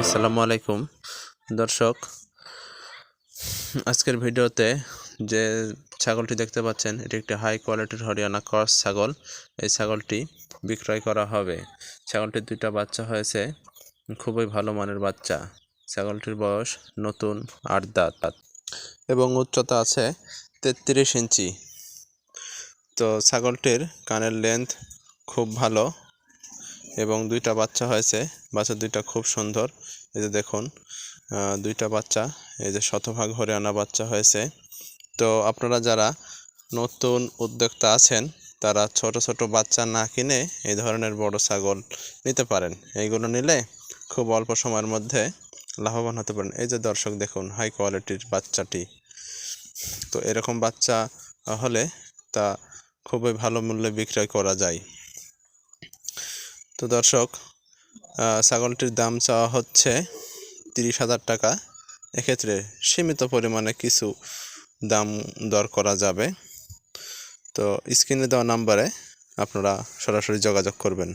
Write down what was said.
আসসালামু আলাইকুম। দর্শক, আজকের ভিডিওতে যে ছাগলটি দেখতে পাচ্ছেন, এটি একটি হাই কোয়ালিটির হরিয়ানা ক্রস ছাগল। এই ছাগলটি বিক্রয় করা হবে। ছাগলটির দুইটা বাচ্চা হয়েছে। খুবই ভালো মানের বাচ্চা। ছাগলটির বয়স নতুন আট দাঁত। এবং উচ্চতা আছে তেত্রিশ ইঞ্চি। তো ছাগলটির কানের লেন্থ খুব ভালো এবং দুইটা বাচ্চা হয়েছে। বাচ্চা দুইটা খুব সুন্দর। এই যে দেখুন দুইটা বাচ্চা, এই যে শতভাগ হরিয়ানা বাচ্চা হয়েছে। তো আপনারা যারা নতুন উদ্যোক্তা আছেন, তারা ছোট ছোট বাচ্চা না কিনে এই ধরনের বড় ছাগল নিতে পারেন। এইগুলো নিলে খুব অল্প সময়ের মধ্যে লাভবান হতে পারেন। এই যে দর্শক দেখুন হাই কোয়ালিটির বাচ্চাটি। তো এরকম বাচ্চা হলে তা খুবই ভালো মূল্যে বিক্রয় করা যায়। তো দর্শক ছাগলটির দাম চাওয়া হচ্ছে তিরিশ হাজার টাকা। এক্ষেত্রে সীমিত পরিমাণে কিছু দাম দর করা যাবে। তো স্ক্রিনে দেওয়া নাম্বারে আপনারা সরাসরি যোগাযোগ করবেন।